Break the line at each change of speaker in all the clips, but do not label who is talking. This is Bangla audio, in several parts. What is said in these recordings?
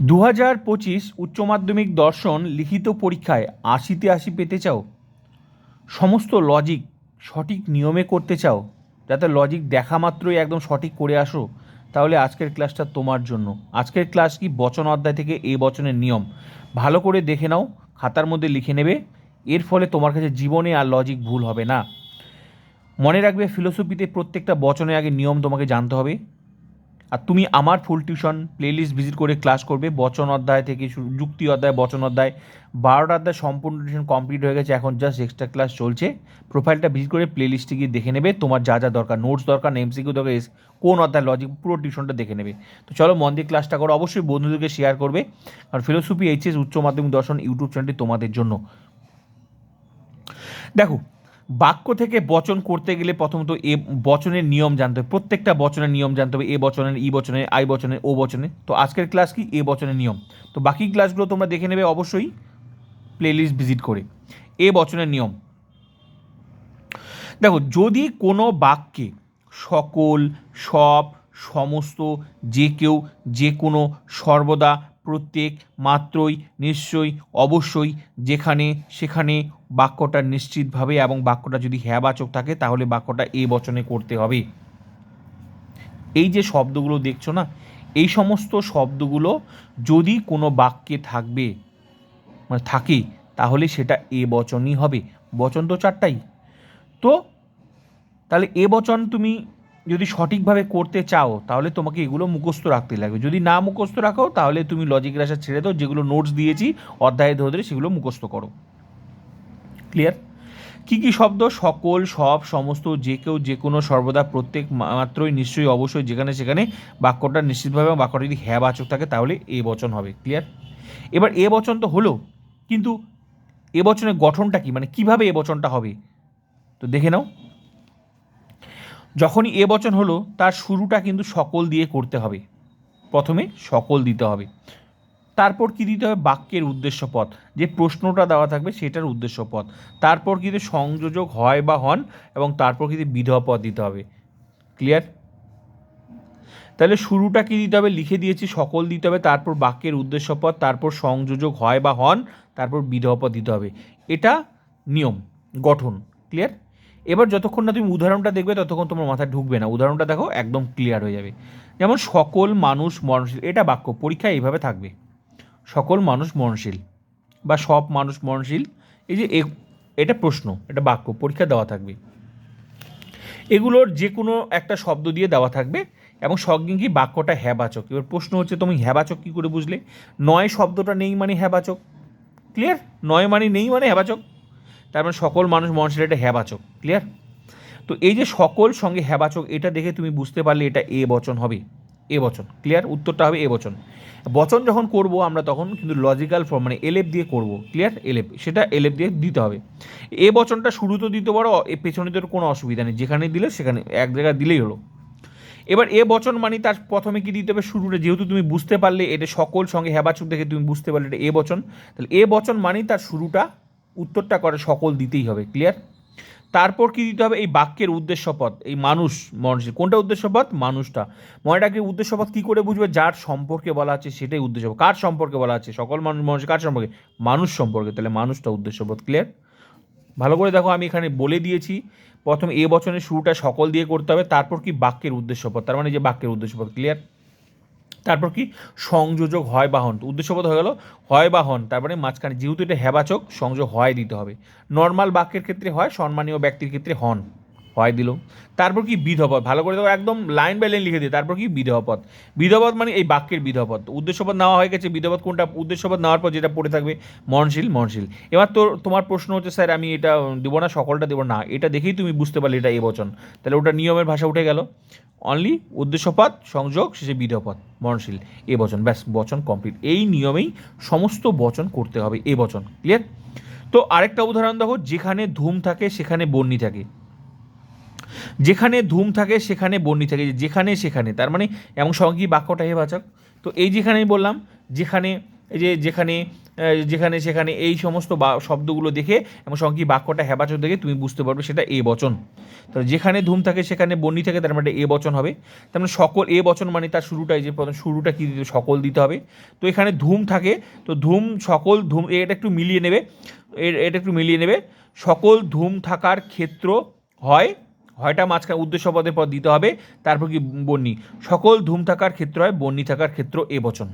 দু হাজার পঁচিশ উচ্চ মাধ্যমিক দর্শন লিখিত পরীক্ষায় আশিতে আশি পেতে চাও? সমস্ত লজিক সঠিক নিয়মে করতে চাও? যাতে লজিক দেখা মাত্রই একদম সঠিক করে আসো, তাহলে আজকের ক্লাসটা তোমার জন্য। আজকের ক্লাস কি বচন অধ্যায় থেকে এই বচনের নিয়ম? ভালো করে দেখে নাও, খাতার মধ্যে লিখে নেবে, এর ফলে তোমার কাছে জীবনে আর লজিক ভুল হবে না। মনে রাখবে ফিলোসফিতে প্রত্যেকটা বচনের আগে নিয়ম তোমাকে জানতে হবে। আর তুমি আমার ফুল টিউশন প্লেলিস্ট ভিজিট করে ক্লাস করবে, বচন অধ্যায় থেকে শুরু যুক্তি অধ্যায়, বচন অধ্যায়। বারোটা অধ্যায় সম্পূর্ণ টিউশন কমপ্লিট হয়ে গেছে, এখন জাস্ট এক্সট্রা ক্লাস চলছে। প্রোফাইলটা ভিজিট করে প্লেলিস্টে গিয়ে দেখে নেবে, তোমার যা যা দরকার নোটস দরকার এমসিকিউ দরকার কোন অধ্যায় লজিক পুরো টিউশনটা দেখে নেবে। তো চলো মন দিয়ে ক্লাসটা করো, অবশ্যই বন্ধুদেরকে শেয়ার করবে। আর ফিলোসফি এইচএস উচ্চ মাধ্যমিক, দর্শন ইউটিউব চ্যানেলটি তোমাদের জন্য। দেখো বাক্য থেকে বচন করতে গেলে প্রথমত এ বচনের নিয়ম জানতে হবে। প্রত্যেকটা বচনের নিয়ম জানতে হবে, এ বচনের, ই বচনের, আই বচনের, ও বচনে তো আজকের ক্লাস কি? এ বচনের নিয়ম। তো বাকি ক্লাসগুলো তোমরা দেখে নেবে অবশ্যই। প্লেলিস্ট ভিজিট করে। এ বচনের নিয়ম। দেখো, যদি কোনো বাক্যে সকল, সব, সমস্ত, যে কেউ, যে কোনো, সর্বদা প্রত্যেক মাত্রই, নিশ্চয়ই, অবশ্যই যেখানে সেখানে বাক্যটা নিশ্চিতভাবে এবং বাক্যটা যদি হ্যাবাচক থাকে, তাহলে বাক্যটা এ বচনে করতে হবে। এই যে শব্দগুলো দেখছ না, এই সমস্ত শব্দগুলো যদি কোনো বাক্যে থাকবে মানে থাকে, তাহলে সেটা এ বচনই হবে। বচন তো চারটাই। তো তাহলে এ বচন তুমি যদি সঠিকভাবে করতে চাও, তাহলে তোমাকে এগুলো মুখস্থ রাখতে লাগবে। যদি না মুখস্থ রাখো, তাহলে তুমি লজিক রাশা ছেড়ে দাও, যেগুলো নোটস দিয়েছি, অধ্যায়ে ধরে ধরে সেগুলো মুখস্থ করো। ক্লিয়ার কী কী শব্দ? সকল, সব, সমস্ত, যে কেউ, যে কোনো, সর্বদা, প্রত্যেক মাত্রই, নিশ্চয়ই, অবশ্যই, যেখানে, সেখানে বাক্যটা নিশ্চিতভাবে বাক্যটা যদি হ্যাঁ বাচক থাকে, তাহলে এ বচন হবে। ক্লিয়ার এবার এ বচন তো হলো, কিন্তু এ বচনের গঠনটা কি? মানে কীভাবে এ বচনটা হবে? তো দেখে নাও। যখনই এ বচন হলো, তার শুরুটা কিন্তু সকল দিয়ে করতে হবে। প্রথমে সকল দিতে হবে। তারপর কি দিতে হবে? বাক্যের উদ্দেশ্য পদ যে প্রশ্নটা দেওয়া থাকবে, সেটার উদ্দেশ্য পদ তারপর কিন্তু সংযোজক হয় বা হন, এবং তারপর কিন্তু বিধবা পদ দিতে হবে। ক্লিয়ার? তাহলে শুরুটা কি দিতে হবে? লিখে দিয়েছি, সকল দিতে হবে। তারপর বাক্যের উদ্দেশ্য পদ তারপর সংযোজক হয় বা হন, তারপর বিধবা পদ দিতে হবে। এটা নিয়ম, গঠন। ক্লিয়ার? এবার যতক্ষণ না তুমি উদাহরণটা দেখবে, ততক্ষণ তোমার মাথায় ঢুকবে না। উদাহরণটা দেখো, একদম ক্লিয়ার হয়ে যাবে। যেমন সকল মানুষ মরণশীল, এটা বাক্য পরীক্ষা এইভাবে থাকবে। সকল মানুষ মরণশীল বা সব মানুষ মরণশীল, এই যে এটা প্রশ্ন, এটা বাক্য, পরীক্ষা দেওয়া থাকবে। এগুলোর যে কোনো একটা শব্দ দিয়ে দেওয়া থাকবে এবং কি বাক্যটা হ্যাবাচক। এবার প্রশ্ন হচ্ছে, তুমি হ্যাবাচক কী করে বুঝলে? নয় শব্দটা নেই মানে হ্যাবাচক। ক্লিয়ার নয় মানে নেই মানে হ্যাবাচক। তার মানে সকল মানুষ মনসের এটা হ্যাবাচক ক্লিয়ার তো এই যে সকল সঙ্গে হ্যাবাচক, এটা দেখে তুমি বুঝতে পারলে এটা এ বচন হবে, এ বচন ক্লিয়ার উত্তরটা হবে এ বচন। বচন যখন করব আমরা তখন কিন্তু লজিক্যাল ফর্ম মানে এলেপ দিয়ে করব ক্লিয়ার এলেপ, সেটা এলেপ দিয়ে দিতে হবে। এ বচনটা শুরু তো দিতে পারো, এ পেছনে তোর কোনো অসুবিধা নেই, যেখানে দিলে সেখানে, এক জায়গায় দিলেই হলো। এবার এ বচন মানে তার প্রথমে কি দিতে হবে? শুরুটা, যেহেতু তুমি বুঝতে পারলে এটা সকল সঙ্গে হ্যাবাচক দেখে তুমি বুঝতে পারলে এটা এ বচন, তাহলে এ বচন মানেই তার শুরুটা উত্তরটা করে সকল দিতেই হবে ক্লিয়ার তারপর কি দিতে হবে? এই বাক্যের উদ্দেশ্যপদ এই মানুষ, মানুষের, কোনটা উদ্দেশ্যপদ মানুষটা। মনেটাকে উদ্দেশ্যপদ কী করে বুঝবে? যার সম্পর্কে বলা আছে সেটাই উদ্দেশ্যপদ কার সম্পর্কে বলা আছে? সকল মানুষ মানুষ কার সম্পর্কে? মানুষ সম্পর্কে। তাহলে মানুষটা উদ্দেশ্যপদ ক্লিয়ার ভালো করে দেখো, আমি এখানে বলে দিয়েছি। প্রথম, এ বচনের শুরুটা সকল দিয়ে করতে হবে। তারপর কি বাক্যের উদ্দেশ্যপদ তার মানে যে বাক্যের উদ্দেশ্যপদ ক্লিয়ার তারপর কি? সংযোজক হয় বা হন উদ্দেশ্যপদ হয়ে গেল, হয় বা হন তারপরে মাঝখানে যেহেতু এটা হেবাচক সংযোগ হয় দিতে হবে। নর্মাল বাক্যের ক্ষেত্রে হয়, সম্মানীয় ব্যক্তির ক্ষেত্রে হন। হয় দিল। তারপর কি বিধপদ ভালো করে দেখো, একদম লাইন বাই লাইন লিখে দিই তারপর কি বিধপদ বিধপদ মানে এই বাক্যের বিধপদ উদ্দেশ্যপদ নেওয়া হয়ে গেছে বিধপদ কোনটা? উদ্দেশ্যপদ নেওয়ার পর যেটা পড়ে থাকবে, মনশীল মনশীল। এবার তোর, তোমার প্রশ্ন হচ্ছে, স্যার, আমি এটা দেবো না, সকলটা দেবো না। এটা দেখেই তুমি বুঝতে পারলে এটা এ বচন তাহলে ওটা নিয়মের ভাষা উঠে গেল। অনলি উদ্দেশ্যপদ সংযোগ, শেষে বিধপদ মনশীল এ বচন ব্যাস, বচন কমপ্লিট এই নিয়মেই সমস্ত বচন করতে হবে এ বচন ক্লিয়ার তো আরেকটা উদাহরণ দেখো, যেখানে ধূম থাকে, সেখানে বন্যি থাকে। যেখানে ধূম থাকে, সেখানে বন্যি থাকে, যেখানে সেখানে। তার মানে এমন সঙ্গে বাক্যটা হে বাচক তো এই যেখানে বললাম, যেখানে, এই যে যেখানে যেখানে, সেখানে এই সমস্ত বা- শব্দগুলো দেখে এবং সঙ্গে বাক্যটা হেবাচর দেখে তুমি বুঝতে পারবে সেটা এ বচন। তাহলে যেখানে ধুম থাকে, সেখানে বন্যি থাকে, তার মানে এ বচন হবে। তার মানে সকল, এ বচন মানে তার শুরুটাই যে প্রথম শুরুটা কী দিতে সকল দিতে হবে। তো এখানে ধুম থাকে, তো ধুম, সকল ধুম এটা একটু মিলিয়ে নেবে। এটা একটু মিলিয়ে নেবে। সকল ধুম থাকার ক্ষেত্র হয় হয়টা মাঝখানে উদ্দেশ্য পদের পর দিতে হবে, তারপর কি বন্যি? সকল ধুম থাকার ক্ষেত্র হয়, বন্যি থাকার ক্ষেত্র এ বচন।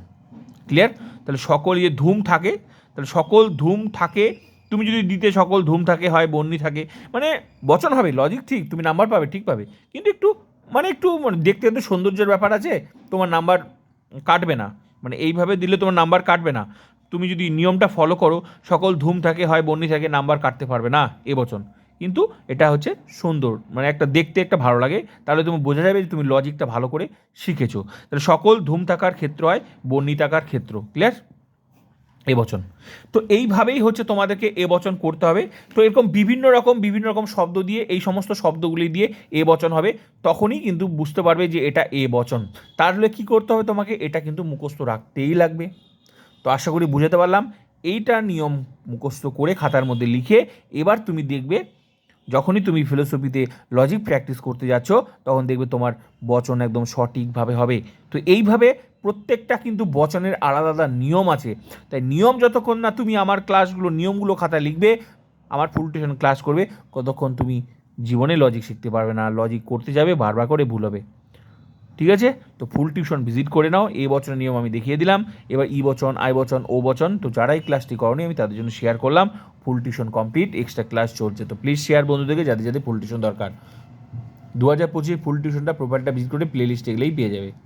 ক্লিয়ার তাহলে সকল ইয়ে ধুম থাকে, তাহলে সকল ধুম থাকে, তুমি যদি দিতে সকল ধুম থাকে, হয় বন্যি থাকে মানে বচন হবে লজিক ঠিক, তুমি নাম্বার পাবে, ঠিক পাবে। কিন্তু একটু মানে একটু মানে দেখতে একটু সৌন্দর্যের ব্যাপার আছে, তোমার নাম্বার কাটবে না। মানে এইভাবে দিলে তোমার নাম্বার কাটবে না। তুমি যদি নিয়মটা ফলো করো, সকল ধুম থাকে, হয় বন্যি থাকে নাম্বার কাটতে পারবে না, এ বচন। কিন্তু এটা হচ্ছে সুন্দর। মানে একটা দেখতে একটা ভালো লাগে। তাহলে তুমি বোঝা যাবে যে তুমি লজিকটা ভালো করে শিখেছো। তাহলে সকল ধুম থাকার ক্ষেত্র হয় বন্যি থাকার ক্ষেত্র। ক্লিয়ার এ বচন তো এইভাবেই হচ্ছে তোমাদেরকে এ বচন করতে হবে। তো এরকম বিভিন্ন রকম বিভিন্ন রকম শব্দ দিয়ে, এই সমস্ত শব্দগুলি দিয়ে এ বচন হবে। তখনই কিন্তু বুঝতে পারবে যে এটা এ বচন তাহলে কি করতে হবে তোমাকে? এটা কিন্তু মুখস্থ রাখতেই লাগবে। তো আশা করি বুঝাতে পারলাম। এইটা নিয়ম মুখস্থ করে খাতার মধ্যে লিখে এবার তুমি দেখবে যখনই তুমি ফিলোসফিতে লজিক প্র্যাকটিস করতে যাচ্ছ, তখন দেখবে তোমার বচন একদম সঠিকভাবে হবে। তো এইভাবে প্রত্যেকটা কিন্তু বচনের আলাদা আলাদা নিয়ম আছে। তাই নিয়ম যতক্ষণ না তুমি আমার ক্লাসগুলো নিয়মগুলো খাতায় লিখবে, আমার ফুল টিউশন ক্লাস করবে, ততক্ষণ তুমি জীবনে লজিক শিখতে পারবে না। লজিক করতে যাবে, বারবার করে ভুল হবে। ঠিক আছে? তো ফুল টিউশন ভিজিট করে নাও, এই বছরের নিয়ম আমি দেখিয়ে দিলাম। এবার ই বচন, আই বচন, ও বচন, তো যারাই ক্লাসটি করনি, আমি তাদের জন্য শেয়ার করলাম। Full tuition complete extra class চলছে। তো প্লিজ শেয়ার বন্ধুদেরকে যাদের যাদের ফুল টিউশন দরকার। দু হাজার পঁচিশ ফুল টিউশনটা প্রোফাইলটা ভিজিট করে প্লে লিস্টে গেলেই পেয়ে যাবে।